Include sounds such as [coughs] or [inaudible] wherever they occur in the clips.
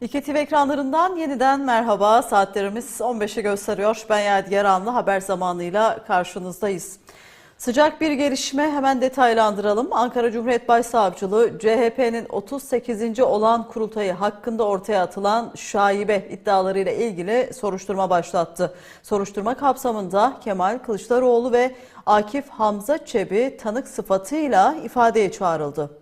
İki TV ekranlarından yeniden merhaba. Saatlerimiz 15'i gösteriyor. Ben Yadigar Anlı haber zamanıyla karşınızdayız. Sıcak bir gelişme hemen detaylandıralım. Ankara Cumhuriyet Başsavcılığı CHP'nin 38. olan kurultayı hakkında ortaya atılan şaibe iddialarıyla ilgili soruşturma başlattı. Soruşturma kapsamında Kemal Kılıçdaroğlu ve Akif Hamza Çebi tanık sıfatıyla ifadeye çağrıldı.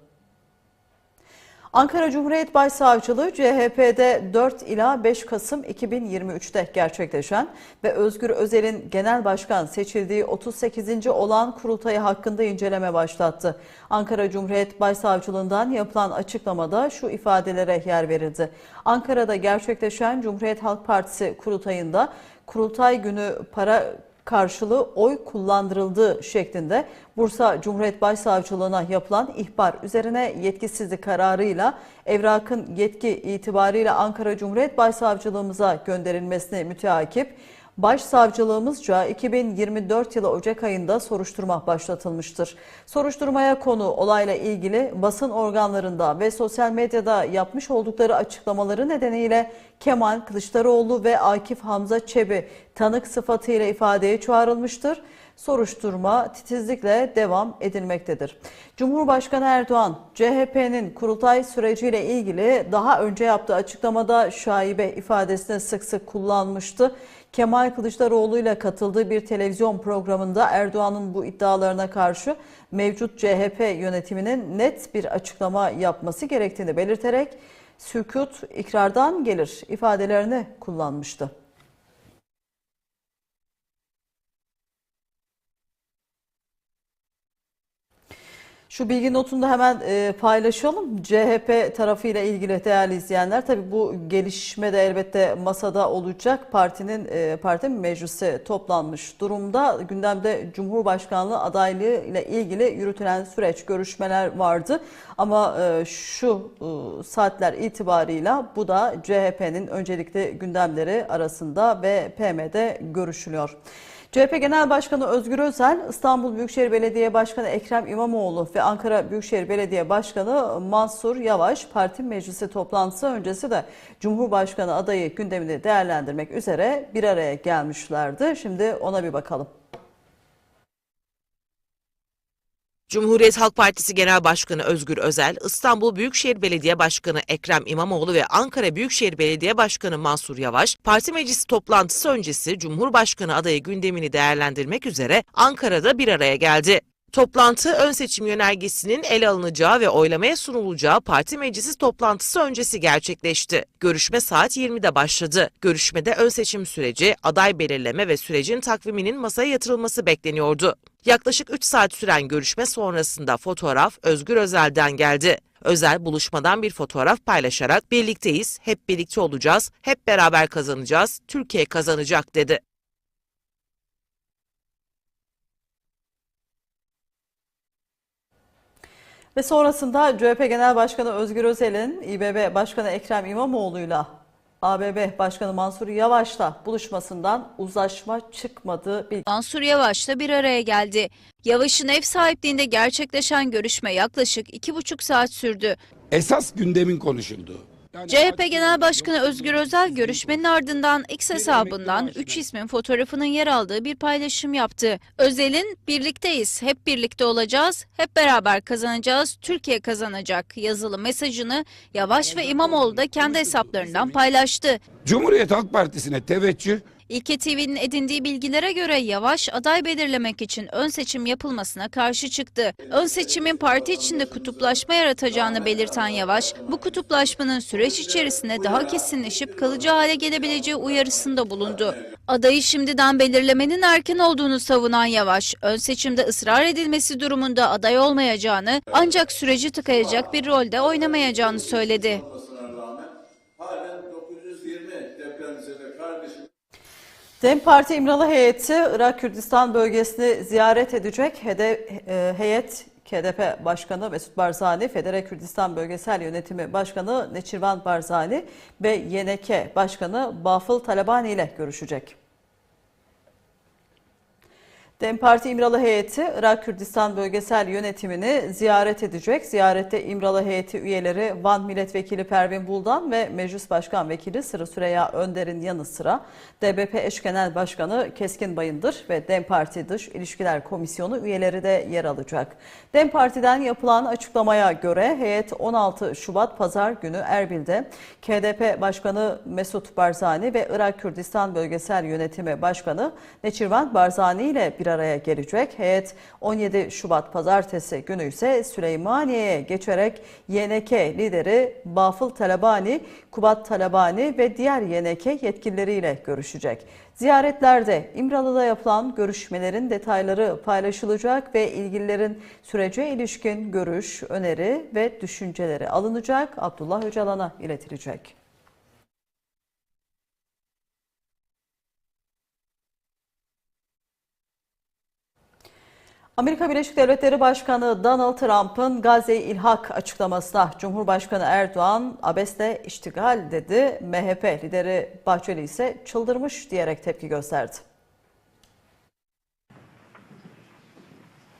Ankara Cumhuriyet Başsavcılığı CHP'de 4 ila 5 Kasım 2023'te gerçekleşen ve Özgür Özel'in genel başkan seçildiği 38. olan kurultayı hakkında inceleme başlattı. Ankara Cumhuriyet Başsavcılığından yapılan açıklamada şu ifadelere yer verildi. Ankara'da gerçekleşen Cumhuriyet Halk Partisi kurultayında kurultay günü para karşılığı oy kullandırıldığı şeklinde Bursa Cumhuriyet Başsavcılığına yapılan ihbar üzerine yetkisizlik kararıyla evrakın yetki itibariyle Ankara Cumhuriyet Başsavcılığımıza gönderilmesine müteakip Başsavcılığımızca 2024 yılı Ocak ayında soruşturma başlatılmıştır. Soruşturmaya konu olayla ilgili basın organlarında ve sosyal medyada yapmış oldukları açıklamaları nedeniyle Kemal Kılıçdaroğlu ve Akif Hamza Çebi tanık sıfatıyla ifadeye çağrılmıştır soruşturma titizlikle devam edilmektedir. Cumhurbaşkanı Erdoğan, CHP'nin kurultay süreciyle ilgili daha önce yaptığı açıklamada şaibe ifadesini sık sık kullanmıştı. Kemal Kılıçdaroğlu ile katıldığı bir televizyon programında Erdoğan'ın bu iddialarına karşı mevcut CHP yönetiminin net bir açıklama yapması gerektiğini belirterek sükut ikrardan gelir ifadelerini kullanmıştı. Şu bilgi notunu da hemen e, paylaşalım. CHP tarafıyla ilgili değerli izleyenler tabii bu gelişme de elbette masada olacak. Partinin e, parti meclisi toplanmış durumda. Gündemde Cumhurbaşkanlığı adaylığı ile ilgili yürütülen süreç görüşmeler vardı. Ama e, şu e, saatler itibarıyla bu da CHP'nin öncelikli gündemleri arasında ve PM'de görüşülüyor. CHP Genel Başkanı Özgür Özel, İstanbul Büyükşehir Belediye Başkanı Ekrem İmamoğlu ve Ankara Büyükşehir Belediye Başkanı Mansur Yavaş parti meclisi toplantısı öncesi de Cumhurbaşkanı adayı gündemini değerlendirmek üzere bir araya gelmişlerdi. Şimdi ona bir bakalım. Cumhuriyet Halk Partisi Genel Başkanı Özgür Özel, İstanbul Büyükşehir Belediye Başkanı Ekrem İmamoğlu ve Ankara Büyükşehir Belediye Başkanı Mansur Yavaş, parti meclisi toplantısı öncesi Cumhurbaşkanı adayı gündemini değerlendirmek üzere Ankara'da bir araya geldi. Toplantı ön seçim yönergesinin ele alınacağı ve oylamaya sunulacağı parti meclisi toplantısı öncesi gerçekleşti. Görüşme saat 20'de başladı. Görüşmede ön seçim süreci, aday belirleme ve sürecin takviminin masaya yatırılması bekleniyordu. Yaklaşık 3 saat süren görüşme sonrasında fotoğraf Özgür Özel'den geldi. Özel buluşmadan bir fotoğraf paylaşarak birlikteyiz, hep birlikte olacağız, hep beraber kazanacağız, Türkiye kazanacak dedi. Ve sonrasında CHP Genel Başkanı Özgür Özel'in İBB Başkanı Ekrem İmamoğlu'yla ABB Başkanı Mansur Yavaş'la buluşmasından uzlaşma çıkmadığı bilgi. Mansur Yavaş'la bir araya geldi. Yavaş'ın ev sahipliğinde gerçekleşen görüşme yaklaşık iki buçuk saat sürdü. esas gündemin konuşulduğu. CHP Genel Başkanı Özgür Özel görüşmenin ardından X hesabından 3 ismin fotoğrafının yer aldığı bir paylaşım yaptı. Özel'in birlikteyiz, hep birlikte olacağız, hep beraber kazanacağız, Türkiye kazanacak yazılı mesajını Yavaş ve İmamoğlu da kendi hesaplarından paylaştı. Cumhuriyet Halk Partisi'ne teveccüh İlke TV'nin edindiği bilgilere göre Yavaş aday belirlemek için ön seçim yapılmasına karşı çıktı. Ön seçimin parti içinde kutuplaşma yaratacağını belirten Yavaş, bu kutuplaşmanın süreç içerisinde daha kesinleşip kalıcı hale gelebileceği uyarısında bulundu. Adayı şimdiden belirlemenin erken olduğunu savunan Yavaş, ön seçimde ısrar edilmesi durumunda aday olmayacağını ancak süreci tıkayacak bir rolde oynamayacağını söyledi. DEM Parti İmralı heyeti Irak Kürdistan bölgesini ziyaret edecek. Hede, e, heyet KDP Başkanı Mesut Barzani, Federe Kürdistan Bölgesel Yönetimi Başkanı Neçirvan Barzani ve YNK Başkanı Bafıl Talabani ile görüşecek. DEM Parti İmralı heyeti Irak Kürdistan bölgesel yönetimini ziyaret edecek. Ziyarette İmralı heyeti üyeleri Van Milletvekili Pervin Buldan ve Meclis Başkan Vekili Sırrı Süreyya Önder'in yanı sıra DBP Eş Genel Başkanı Keskin Bayındır ve DEM Parti Dış İlişkiler Komisyonu üyeleri de yer alacak. DEM Parti'den yapılan açıklamaya göre heyet 16 Şubat Pazar günü Erbil'de KDP Başkanı Mesut Barzani ve Irak Kürdistan Bölgesel Yönetimi Başkanı Neçirvan Barzani ile bir araya gelecek. Heyet 17 Şubat Pazartesi günü ise Süleymaniye'ye geçerek YNK lideri Bafıl Talabani, Kubat Talabani ve diğer YNK yetkilileriyle görüşecek. Ziyaretlerde İmralı'da yapılan görüşmelerin detayları paylaşılacak ve ilgililerin sürece ilişkin görüş, öneri ve düşünceleri alınacak, Abdullah Öcalan'a iletilecek. Amerika Birleşik Devletleri Başkanı Donald Trump'ın Gazze ilhak açıklamasına Cumhurbaşkanı Erdoğan abesle iştigal dedi. MHP lideri Bahçeli ise çıldırmış diyerek tepki gösterdi.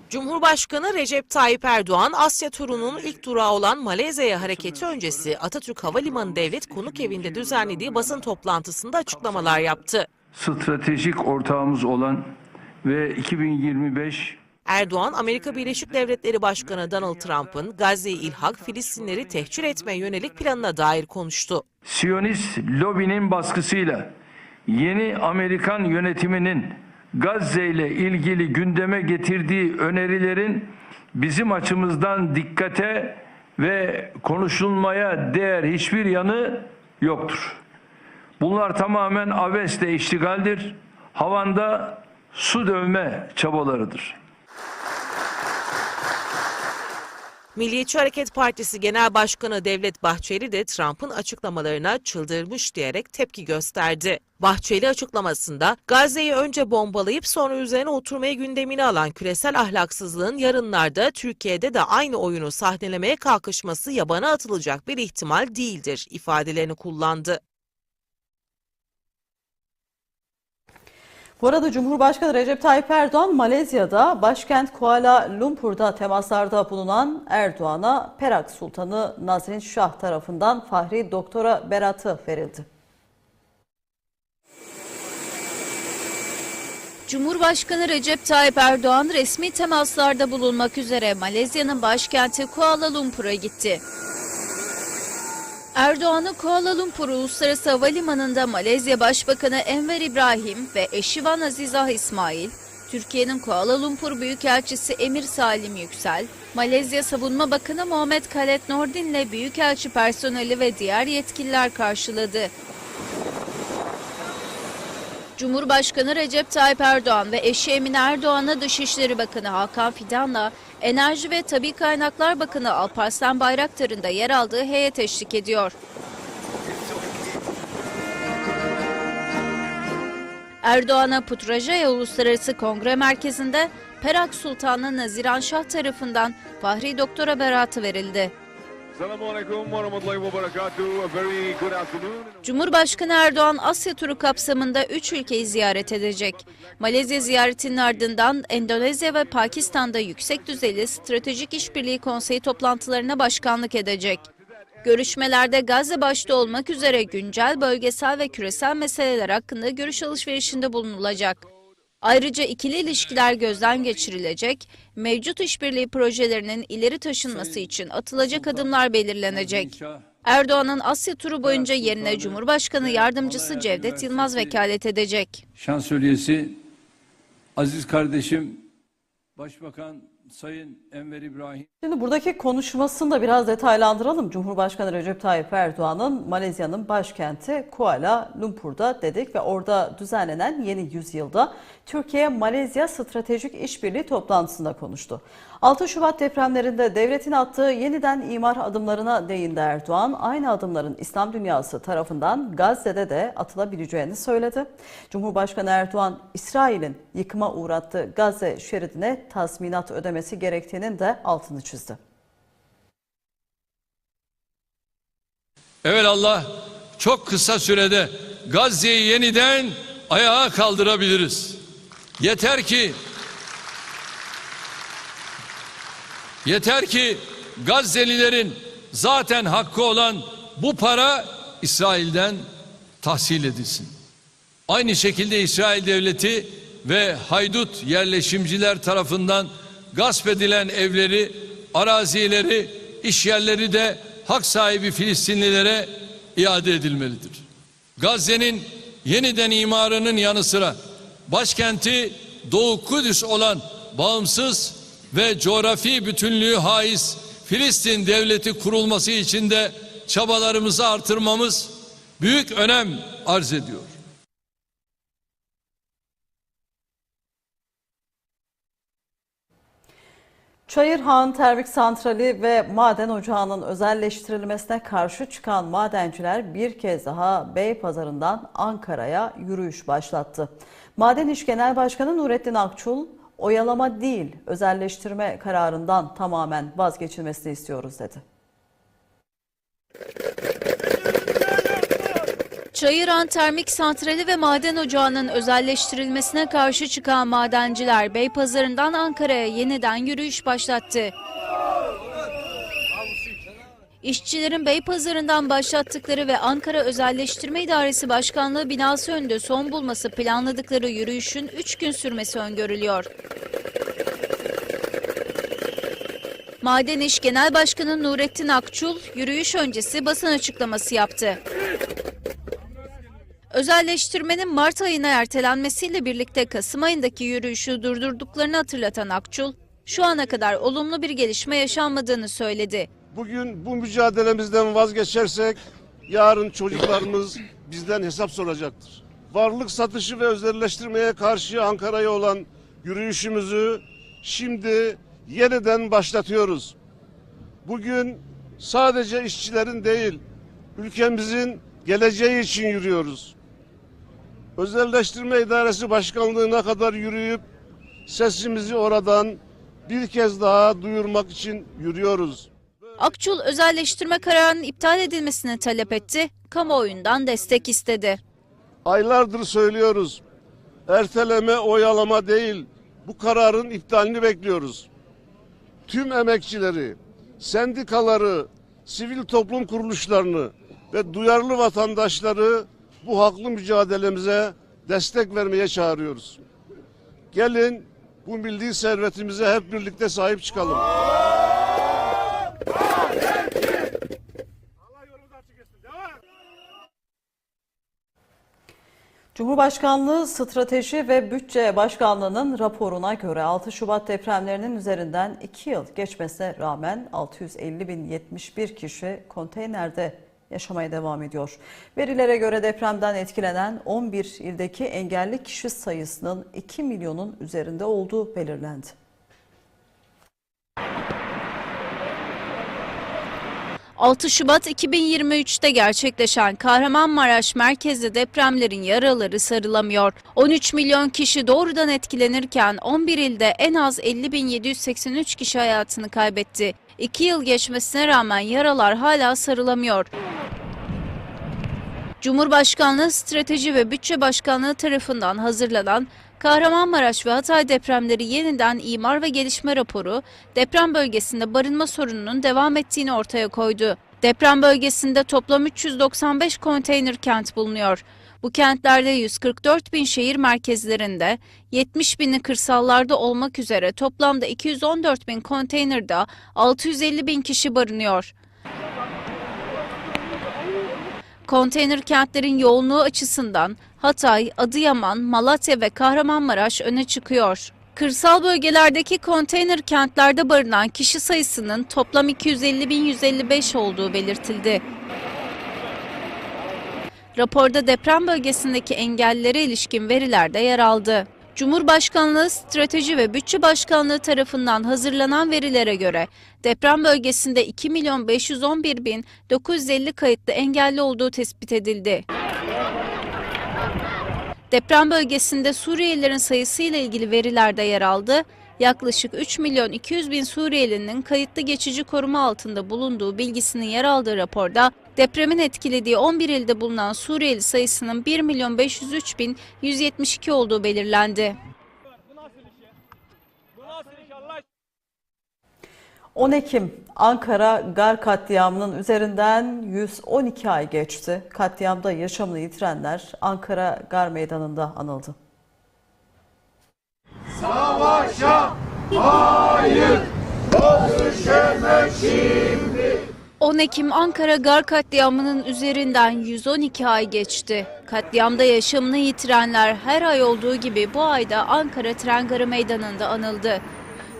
Cumhurbaşkanı Recep Tayyip Erdoğan, Asya turunun ilk durağı olan Malezya'ya hareketi öncesi Atatürk Havalimanı Devlet Konuk Evi'nde düzenlediği basın toplantısında açıklamalar yaptı. stratejik ortağımız olan ve 2025 Erdoğan, Amerika Birleşik Devletleri Başkanı Donald Trump'ın Gazze'yi ilhak, Filistinleri tehcir etme yönelik planına dair konuştu. Siyonist lobinin baskısıyla yeni Amerikan yönetiminin Gazze ile ilgili gündeme getirdiği önerilerin bizim açımızdan dikkate ve konuşulmaya değer hiçbir yanı yoktur. Bunlar tamamen abesle iştigaldir, havanda su dövme çabalarıdır. Milliyetçi Hareket Partisi Genel Başkanı Devlet Bahçeli de Trump'ın açıklamalarına çıldırmış diyerek tepki gösterdi. Bahçeli açıklamasında Gazze'yi önce bombalayıp sonra üzerine oturmaya gündemini alan küresel ahlaksızlığın yarınlarda Türkiye'de de aynı oyunu sahnelemeye kalkışması yabana atılacak bir ihtimal değildir ifadelerini kullandı. Bu arada Cumhurbaşkanı Recep Tayyip Erdoğan Malezya'da başkent Kuala Lumpur'da temaslarda bulunan Erdoğan'a Perak Sultanı Nazrin Şah tarafından Fahri Doktora beratı verildi. Cumhurbaşkanı Recep Tayyip Erdoğan resmi temaslarda bulunmak üzere Malezya'nın başkenti Kuala Lumpur'a gitti. Erdoğan'ı Kuala Lumpur Uluslararası Havalimanı'nda Malezya Başbakanı Enver İbrahim ve eşi Van Azizah İsmail, Türkiye'nin Kuala Lumpur Büyükelçisi Emir Salim Yüksel, Malezya Savunma Bakanı Muhammed Khaled Nordin ile Büyükelçi personeli ve diğer yetkililer karşıladı. Cumhurbaşkanı Recep Tayyip Erdoğan ve eşi Emine Erdoğan'a Dışişleri Bakanı Hakan Fidan'la Enerji ve Tabi Kaynaklar Bakanı Alparslan Bayraktar'ın da yer aldığı heyet eşlik ediyor. Erdoğan'a Putrajaya Uluslararası Kongre Merkezi'nde Perak Sultanı Naziran Şah tarafından Fahri Doktora beratı verildi. Cumhurbaşkanı Erdoğan Asya turu kapsamında 3 ülkeyi ziyaret edecek. Malezya ziyaretinin ardından Endonezya ve Pakistan'da yüksek düzeyli stratejik işbirliği konseyi toplantılarına başkanlık edecek. Görüşmelerde Gazze başta olmak üzere güncel, bölgesel ve küresel meseleler hakkında görüş alışverişinde bulunulacak. Ayrıca ikili ilişkiler gözden geçirilecek, mevcut işbirliği projelerinin ileri taşınması için atılacak adımlar belirlenecek. Erdoğan'ın Asya turu boyunca yerine Cumhurbaşkanı Yardımcısı Cevdet Yılmaz vekalet edecek. Şansölyesi aziz kardeşim Başbakan Sayın Enver İbrahim Şimdi buradaki konuşmasını da biraz detaylandıralım. Cumhurbaşkanı Recep Tayyip Erdoğan'ın Malezya'nın başkenti Kuala Lumpur'da dedik ve orada düzenlenen yeni yüzyılda Türkiye-Malezya Stratejik İşbirliği toplantısında konuştu. 6 Şubat depremlerinde devletin attığı yeniden imar adımlarına değindi Erdoğan. Aynı adımların İslam dünyası tarafından Gazze'de de atılabileceğini söyledi. Cumhurbaşkanı Erdoğan, İsrail'in yıkıma uğrattığı Gazze şeridine tazminat ödemesi gerektiğinin de altını çizdi. Evelallah çok kısa sürede Gazze'yi yeniden ayağa kaldırabiliriz. Yeter ki Yeter ki Gazze'lilerin zaten hakkı olan bu para İsrail'den tahsil edilsin. Aynı şekilde İsrail devleti ve haydut yerleşimciler tarafından gasp edilen evleri, arazileri, işyerleri de hak sahibi Filistinlilere iade edilmelidir. Gazze'nin yeniden imarının yanı sıra başkenti Doğu Kudüs olan bağımsız ve coğrafi bütünlüğü haiz Filistin devleti kurulması için de çabalarımızı artırmamız büyük önem arz ediyor. Çayırhan Termik Santrali ve maden ocağının özelleştirilmesine karşı çıkan madenciler bir kez daha Beypazarı'ndan Ankara'ya yürüyüş başlattı. Maden İş Genel Başkanı Nurettin Akçul, oyalama değil özelleştirme kararından tamamen vazgeçilmesini istiyoruz dedi. Çayıran Termik Santrali ve Maden Ocağı'nın özelleştirilmesine karşı çıkan madenciler Beypazarı'ndan Ankara'ya yeniden yürüyüş başlattı. İşçilerin Beypazarı'ndan başlattıkları ve Ankara Özelleştirme İdaresi Başkanlığı binası önünde son bulması planladıkları yürüyüşün 3 gün sürmesi öngörülüyor. Maden İş Genel Başkanı Nurettin Akçul, yürüyüş öncesi basın açıklaması yaptı. Özelleştirmenin Mart ayına ertelenmesiyle birlikte Kasım ayındaki yürüyüşü durdurduklarını hatırlatan Akçul, şu ana kadar olumlu bir gelişme yaşanmadığını söyledi. Bugün bu mücadelemizden vazgeçersek yarın çocuklarımız [coughs] bizden hesap soracaktır. Varlık satışı ve özelleştirmeye karşı Ankara'ya olan yürüyüşümüzü şimdi yeniden başlatıyoruz. Bugün sadece işçilerin değil, ülkemizin geleceği için yürüyoruz. Özelleştirme İdaresi Başkanlığı'na kadar yürüyüp sesimizi oradan bir kez daha duyurmak için yürüyoruz. Akçul özelleştirme kararının iptal edilmesini talep etti, kamuoyundan destek istedi. Aylardır söylüyoruz. Erteleme, oyalama değil. Bu kararın iptalini bekliyoruz. Tüm emekçileri, sendikaları, sivil toplum kuruluşlarını ve duyarlı vatandaşları bu haklı mücadelemize destek vermeye çağırıyoruz. Gelin bu milli servetimize hep birlikte sahip çıkalım. Cumhurbaşkanlığı Strateji ve Bütçe Başkanlığı'nın raporuna göre 6 Şubat depremlerinin üzerinden 2 yıl geçmesine rağmen 650.071 kişi konteynerde yaşamaya devam ediyor. Verilere göre depremden etkilenen 11 ildeki engelli kişi sayısının 2 milyonun üzerinde olduğu belirlendi. ...6 Şubat 2023'te gerçekleşen Kahramanmaraş merkezli depremlerin yaraları sarılamıyor. 13 milyon kişi doğrudan etkilenirken 11 ilde en az 50.783 kişi hayatını kaybetti. 2 yıl geçmesine rağmen yaralar hala sarılamıyor. Cumhurbaşkanlığı Strateji ve Bütçe Başkanlığı tarafından hazırlanan Kahramanmaraş ve Hatay depremleri yeniden imar ve gelişme raporu deprem bölgesinde barınma sorununun devam ettiğini ortaya koydu. Deprem bölgesinde toplam 395 konteyner kent bulunuyor. Bu kentlerde 144 bin şehir merkezlerinde, 70 bini kırsallarda olmak üzere toplamda 214 bin konteynerde 650 bin kişi barınıyor. Konteyner kentlerin yoğunluğu açısından Hatay, Adıyaman, Malatya ve Kahramanmaraş öne çıkıyor. Kırsal bölgelerdeki konteyner kentlerde barınan kişi sayısının toplam 250.155 olduğu belirtildi. Raporda deprem bölgesindeki engellilere ilişkin veriler de yer aldı. Cumhurbaşkanlığı Strateji ve Bütçe Başkanlığı tarafından hazırlanan verilere göre deprem bölgesinde 2 milyon 511 bin 950 kayıtlı engelli olduğu tespit edildi. Deprem bölgesinde Suriyelilerin sayısıyla ilgili veriler de yer aldı. Yaklaşık 3 milyon 200 bin Suriyelinin kayıtlı geçici koruma altında bulunduğu bilgisinin yer aldığı raporda depremin etkilediği 11 ilde bulunan Suriyeli sayısının 1 milyon 503 bin 172 olduğu belirlendi. 10 Ekim Ankara Gar katliamının üzerinden 112 ay geçti. Katliamda yaşamını yitirenler Ankara Gar Meydanı'nda anıldı. 10 Ekim Ankara Gar katliamının üzerinden 112 ay geçti. Katliamda yaşamını yitirenler her ay olduğu gibi bu ayda Ankara Tren Garı Meydanı'nda anıldı.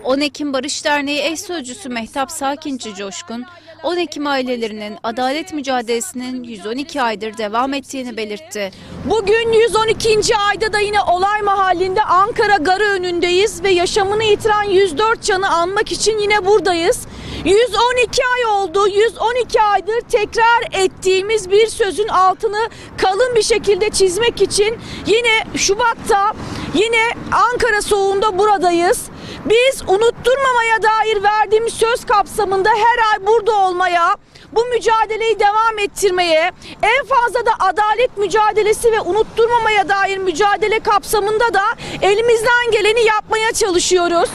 10 Ekim Barış Derneği eş sözcüsü Mehtap Sakinci Coşkun, 10 Ekim ailelerinin adalet mücadelesinin 112 aydır devam ettiğini belirtti. Bugün 112. ayda da yine olay mahallinde Ankara Garı önündeyiz ve yaşamını yitiren 104 canı anmak için yine buradayız. 112 ay oldu. 112 aydır tekrar ettiğimiz bir sözün altını kalın bir şekilde çizmek için yine Şubat'ta yine Ankara soğuğunda buradayız. Biz unutturmamaya dair verdiğimiz söz kapsamında her ay burada olmaya, bu mücadeleyi devam ettirmeye, en fazla da adalet mücadelesi ve unutturmamaya dair mücadele kapsamında da elimizden geleni yapmaya çalışıyoruz.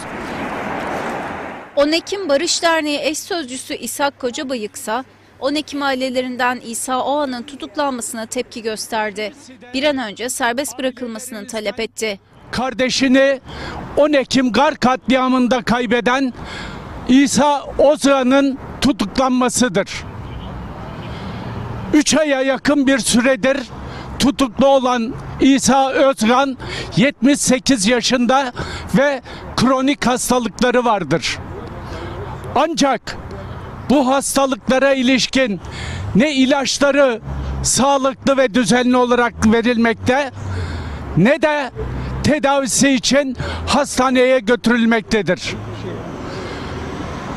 10 Ekim Barış Derneği eş sözcüsü İshak Kocabayıksa, 10 Ekim ailelerinden İsa Oğan'ın tutuklanmasına tepki gösterdi. Bir an önce serbest bırakılmasını talep etti. Kardeşini 10 Ekim Gar katliamında kaybeden İsa Ozan'ın tutuklanmasıdır. 3 aya yakın bir süredir tutuklu olan İsa Özgan 78 yaşında ve kronik hastalıkları vardır. Ancak bu hastalıklara ilişkin ne ilaçları sağlıklı ve düzenli olarak verilmekte ne de tedavisi için hastaneye götürülmektedir.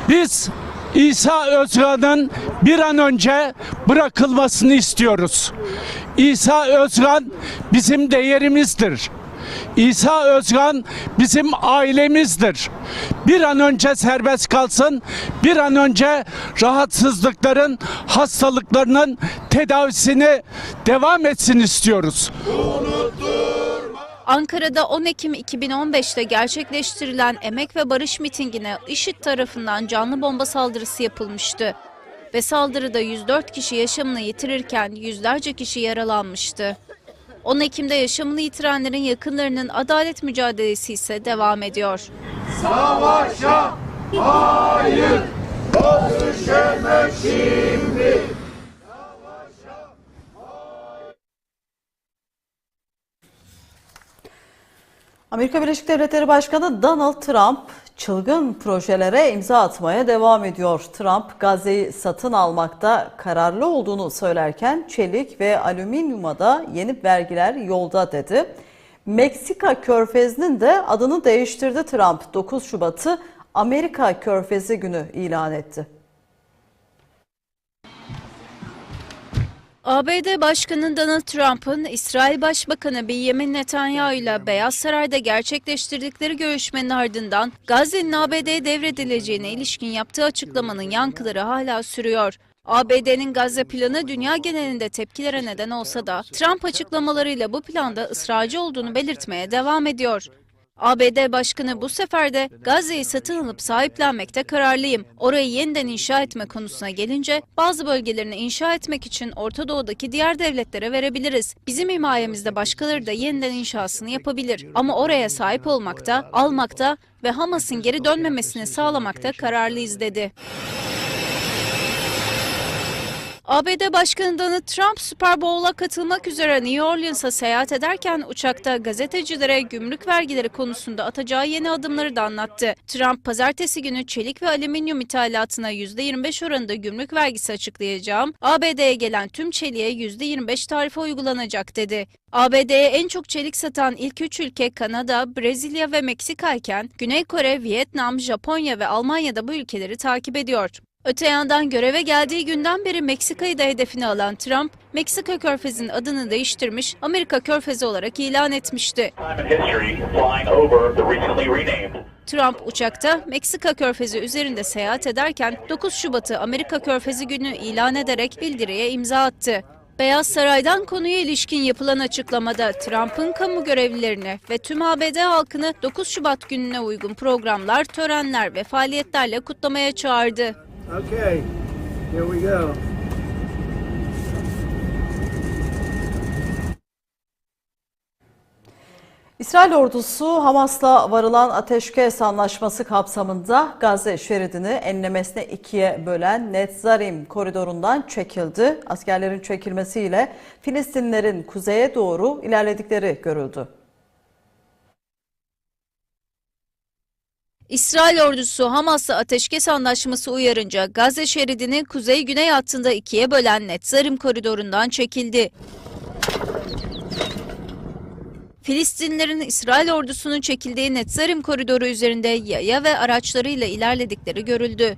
Biz İsa Özgan'ın bir an önce bırakılmasını istiyoruz. İsa Özgan bizim değerimizdir. İsa Özgan bizim ailemizdir. Bir an önce serbest kalsın, bir an önce rahatsızlıkların, hastalıklarının tedavisini devam etsin istiyoruz. Ankara'da 10 Ekim 2015'te gerçekleştirilen Emek ve Barış mitingine IŞİD tarafından canlı bomba saldırısı yapılmıştı. Ve saldırıda 104 kişi yaşamını yitirirken yüzlerce kişi yaralanmıştı. 10 Ekim'de yaşamını yitirenlerin yakınlarının adalet mücadelesi ise devam ediyor. Amerika Birleşik Devletleri Başkanı Donald Trump çılgın projelere imza atmaya devam ediyor. Trump Gazze'yi satın almakta kararlı olduğunu söylerken çelik ve alüminyuma da yeni vergiler yolda dedi. Meksika Körfezi'nin de adını değiştirdi Trump. 9 Şubat'ı Amerika Körfezi günü ilan etti. ABD Başkanı Donald Trump'ın İsrail Başbakanı Benjamin Netanyahu ile Beyaz Saray'da gerçekleştirdikleri görüşmenin ardından Gazze'nin ABD'ye devredileceğine ilişkin yaptığı açıklamanın yankıları hala sürüyor. ABD'nin Gazze planı dünya genelinde tepkilere neden olsa da Trump açıklamalarıyla bu planda ısrarcı olduğunu belirtmeye devam ediyor. ABD Başkanı bu sefer de Gazze'yi satın alıp sahiplenmekte kararlıyım. Orayı yeniden inşa etme konusuna gelince bazı bölgelerini inşa etmek için Orta Doğu'daki diğer devletlere verebiliriz. Bizim himayemizde başkaları da yeniden inşasını yapabilir. Ama oraya sahip olmakta, almakta ve Hamas'ın geri dönmemesini sağlamakta kararlıyız dedi. ABD Başkanı Donald Trump Super Bowl'a katılmak üzere New Orleans'a seyahat ederken uçakta gazetecilere gümrük vergileri konusunda atacağı yeni adımları da anlattı. Trump pazartesi günü çelik ve alüminyum ithalatına %25 oranında gümrük vergisi açıklayacağım. ABD'ye gelen tüm çeliğe %25 tarife uygulanacak dedi. ABD'ye en çok çelik satan ilk üç ülke Kanada, Brezilya ve Meksika iken Güney Kore, Vietnam, Japonya ve Almanya da bu ülkeleri takip ediyor. Öte yandan göreve geldiği günden beri Meksika'yı da hedefine alan Trump, Meksika Körfezi'nin adını değiştirmiş, Amerika Körfezi olarak ilan etmişti. Trump uçakta Meksika Körfezi üzerinde seyahat ederken 9 Şubat'ı Amerika Körfezi günü ilan ederek bildiriye imza attı. Beyaz Saray'dan konuya ilişkin yapılan açıklamada Trump'ın kamu görevlilerine ve tüm ABD halkını 9 Şubat gününe uygun programlar, törenler ve faaliyetlerle kutlamaya çağırdı. Okay, here we go. İsrail ordusu Hamas'la varılan ateşkes anlaşması kapsamında Gazze şeridini enlemesine ikiye bölen Netzarim koridorundan çekildi. Askerlerin çekilmesiyle Filistinlerin kuzeye doğru ilerledikleri görüldü. İsrail ordusu Hamas'la ateşkes anlaşması uyarınca Gazze şeridini kuzey-güney hattında ikiye bölen Netzarim koridorundan çekildi. Filistinlilerin İsrail ordusunun çekildiği Netzarim koridoru üzerinde yaya ve araçlarıyla ilerledikleri görüldü.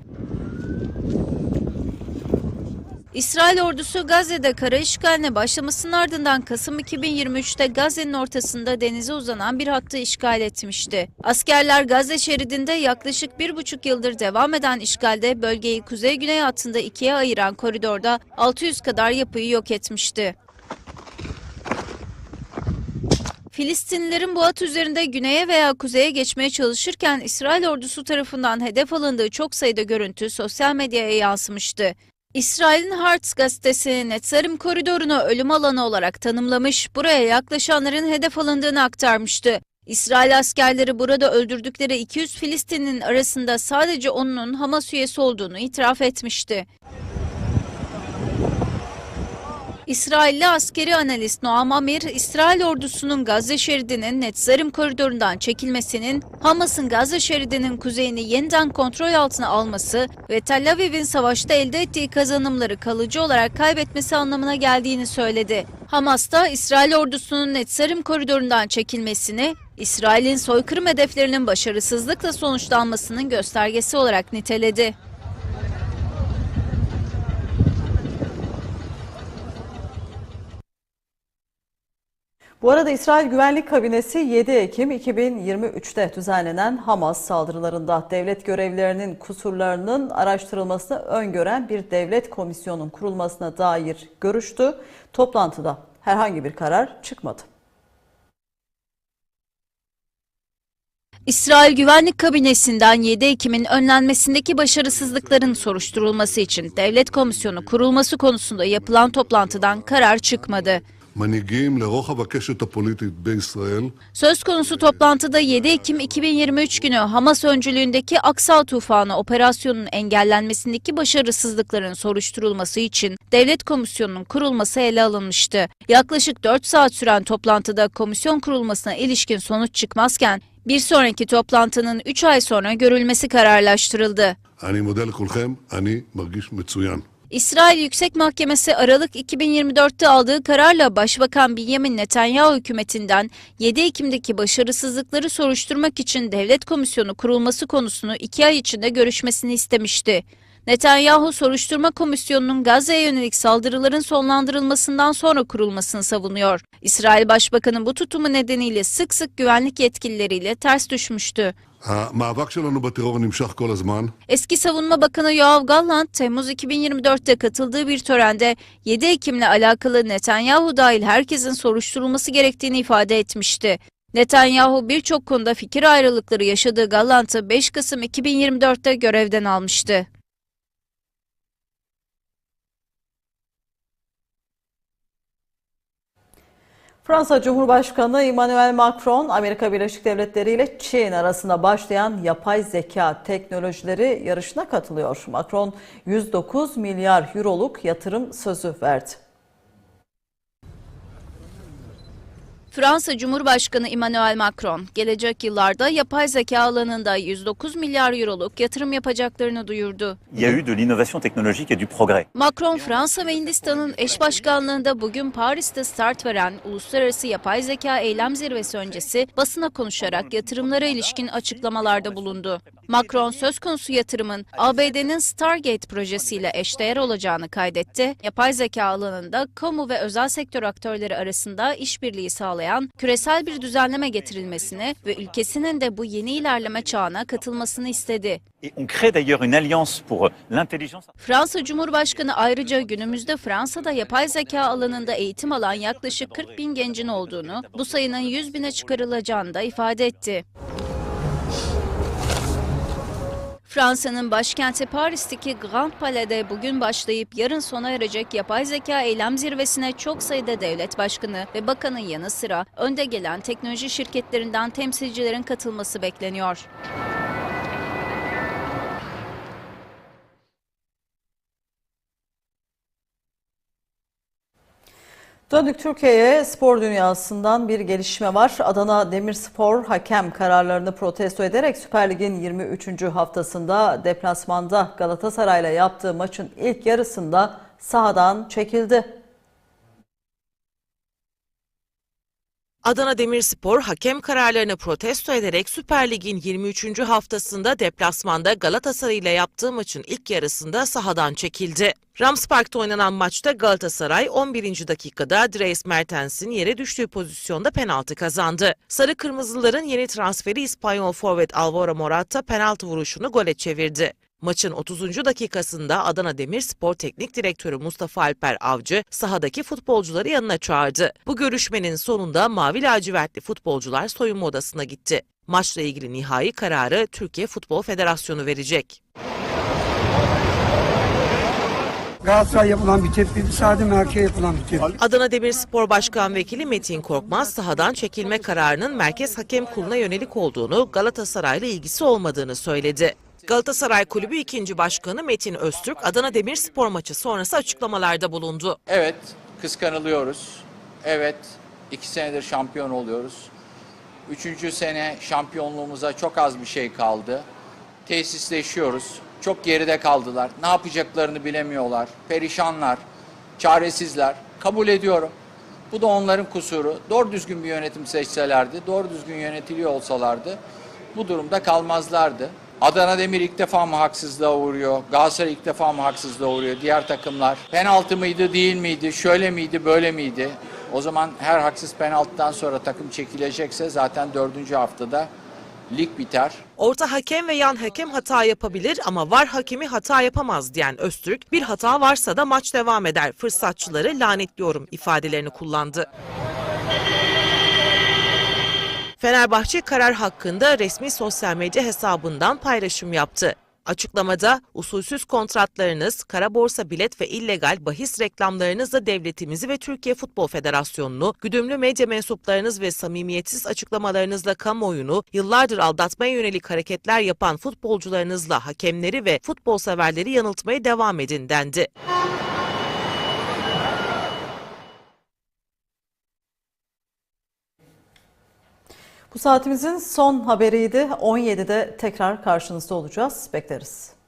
İsrail ordusu Gazze'de kara işgaline başlamasının ardından Kasım 2023'te Gazze'nin ortasında denize uzanan bir hattı işgal etmişti. Askerler Gazze şeridinde yaklaşık bir buçuk yıldır devam eden işgalde bölgeyi kuzey-güney hattında ikiye ayıran koridorda 600 kadar yapıyı yok etmişti. Filistinlilerin bu hat üzerinde güneye veya kuzeye geçmeye çalışırken İsrail ordusu tarafından hedef alındığı çok sayıda görüntü sosyal medyaya yansımıştı. İsrail'in Haaretz gazetesi Netzarim koridorunu ölüm alanı olarak tanımlamış, buraya yaklaşanların hedef alındığını aktarmıştı. İsrail askerleri burada öldürdükleri 200 Filistinlinin arasında sadece onunun Hamas üyesi olduğunu itiraf etmişti. İsrailli askeri analist Noam Amir, İsrail ordusunun Gazze şeridinin Netzarim koridorundan çekilmesinin Hamas'ın Gazze şeridinin kuzeyini yeniden kontrol altına alması ve Tel Aviv'in savaşta elde ettiği kazanımları kalıcı olarak kaybetmesi anlamına geldiğini söyledi. Hamas da İsrail ordusunun Netzarim koridorundan çekilmesini, İsrail'in soykırım hedeflerinin başarısızlıkla sonuçlanmasının göstergesi olarak niteledi. Bu arada İsrail Güvenlik Kabinesi 7 Ekim 2023'te düzenlenen Hamas saldırılarında devlet görevlilerinin kusurlarının araştırılmasını öngören bir devlet komisyonunun kurulmasına dair görüştü. Toplantıda herhangi bir karar çıkmadı. İsrail Güvenlik Kabinesi'nden 7 Ekim'in önlenmesindeki başarısızlıkların soruşturulması için devlet komisyonu kurulması konusunda yapılan toplantıdan karar çıkmadı. Söz konusu toplantıda 7 Ekim 2023 günü Hamas öncülüğündeki Aksa Tufanı operasyonunun engellenmesindeki başarısızlıkların soruşturulması için devlet komisyonunun kurulması ele alınmıştı. Yaklaşık 4 saat süren toplantıda komisyon kurulmasına ilişkin sonuç çıkmazken bir sonraki toplantının 3 ay sonra görülmesi kararlaştırıldı. Ani model kulhem, ani margiş metsuyan. İsrail Yüksek Mahkemesi Aralık 2024'te aldığı kararla Başbakan Benjamin Netanyahu hükümetinden 7 Ekim'deki başarısızlıkları soruşturmak için devlet komisyonu kurulması konusunu iki ay içinde görüşmesini istemişti. Netanyahu soruşturma komisyonunun Gazze'ye yönelik saldırıların sonlandırılmasından sonra kurulmasını savunuyor. İsrail Başbakanı bu tutumu nedeniyle sık sık güvenlik yetkilileriyle ters düşmüştü. Eski Savunma Bakanı Yoav Gallant, Temmuz 2024'te katıldığı bir törende 7 Ekim'le alakalı Netanyahu dahil herkesin soruşturulması gerektiğini ifade etmişti. Netanyahu birçok konuda fikir ayrılıkları yaşadığı Gallant'ı 5 Kasım 2024'te görevden almıştı. Fransa Cumhurbaşkanı Emmanuel Macron, Amerika Birleşik Devletleri ile Çin arasında başlayan yapay zeka teknolojileri yarışına katılıyor. Macron 109 milyar euroluk yatırım sözü verdi. Fransa Cumhurbaşkanı Emmanuel Macron, gelecek yıllarda yapay zeka alanında 109 milyar euroluk yatırım yapacaklarını duyurdu. Il y a eu de l'innovation technologique et du progrès. Macron, Fransa ve Hindistan'ın eş başkanlığında bugün Paris'te start veren Uluslararası Yapay Zeka Eylem Zirvesi öncesi basına konuşarak yatırımlara ilişkin açıklamalarda bulundu. Macron söz konusu yatırımın ABD'nin Stargate projesiyle eşdeğer olacağını kaydetti. Yapay zeka alanında kamu ve özel sektör aktörleri arasında işbirliği sağlayacak sağlayan küresel bir düzenleme getirilmesini ve ülkesinin de bu yeni ilerleme çağına katılmasını istedi. L'intelligence. Fransa Cumhurbaşkanı ayrıca günümüzde Fransa'da yapay zeka alanında eğitim alan yaklaşık 40 bin gencin olduğunu, bu sayının 100 bine çıkarılacağını da ifade etti. Fransa'nın başkenti Paris'teki Grand Palais'de bugün başlayıp yarın sona erecek yapay zeka eylem zirvesine çok sayıda devlet başkanı ve bakanın yanı sıra önde gelen teknoloji şirketlerinden temsilcilerin katılması bekleniyor. Döndük Türkiye'ye spor dünyasından bir gelişme var. Adana Demirspor hakem kararlarını protesto ederek Süper Lig'in 23. haftasında deplasmanda Galatasaray'la yaptığı maçın ilk yarısında sahadan çekildi. Adana Demirspor hakem kararlarını protesto ederek Süper Lig'in 23. haftasında deplasmanda Galatasaray ile yaptığı maçın ilk yarısında sahadan çekildi. Ramspark'ta oynanan maçta Galatasaray 11. dakikada Dries Mertens'in yere düştüğü pozisyonda penaltı kazandı. Sarı Kırmızıların yeni transferi İspanyol forvet Alvaro Morata penaltı vuruşunu gole çevirdi. Maçın 30. dakikasında Adana Demirspor Teknik Direktörü Mustafa Alper Avcı sahadaki futbolcuları yanına çağırdı. Bu görüşmenin sonunda mavi lacivertli futbolcular soyunma odasına gitti. Maçla ilgili nihai kararı Türkiye Futbol Federasyonu verecek. Galatasaray yapılan bir tepki, sade merkez yapılan bir tepki. Adana Demirspor Başkan Vekili Metin Korkmaz sahadan çekilme kararının Merkez Hakem Kurulu'na yönelik olduğunu, Galatasaray'la ilgisi olmadığını söyledi. Galatasaray Kulübü 2. Başkanı Metin Öztürk, Adana Demirspor maçı sonrası açıklamalarda bulundu. Evet, kıskanılıyoruz. Evet, iki senedir şampiyon oluyoruz. Üçüncü sene şampiyonluğumuza çok az bir şey kaldı. Tesisleşiyoruz. Çok geride kaldılar. Ne yapacaklarını bilemiyorlar. Perişanlar, çaresizler. Kabul ediyorum. Bu da onların kusuru. Doğru düzgün bir yönetim seçselerdi, doğru düzgün yönetiliyor olsalardı bu durumda kalmazlardı. Adana Demir ilk defa mı haksızlığa uğruyor? Galatasaray ilk defa mı haksızlığa uğruyor? Diğer takımlar penaltı mıydı, değil miydi, şöyle miydi, böyle miydi? O zaman her haksız penaltıdan sonra takım çekilecekse zaten dördüncü haftada lig biter. Orta hakem ve yan hakem hata yapabilir ama var hakemi hata yapamaz diyen Öztürk, bir hata varsa da maç devam eder, fırsatçıları lanetliyorum ifadelerini kullandı. Fenerbahçe karar hakkında resmi sosyal medya hesabından paylaşım yaptı. Açıklamada usulsüz kontratlarınız, kara borsa bilet ve illegal bahis reklamlarınızla devletimizi ve Türkiye Futbol Federasyonu'nu, güdümlü medya mensuplarınız ve samimiyetsiz açıklamalarınızla kamuoyunu yıllardır aldatmaya yönelik hareketler yapan futbolcularınızla hakemleri ve futbol severleri yanıltmaya devam edin dendi. Bu saatimizin son haberiydi. 17'de tekrar karşınızda olacağız. Bekleriz.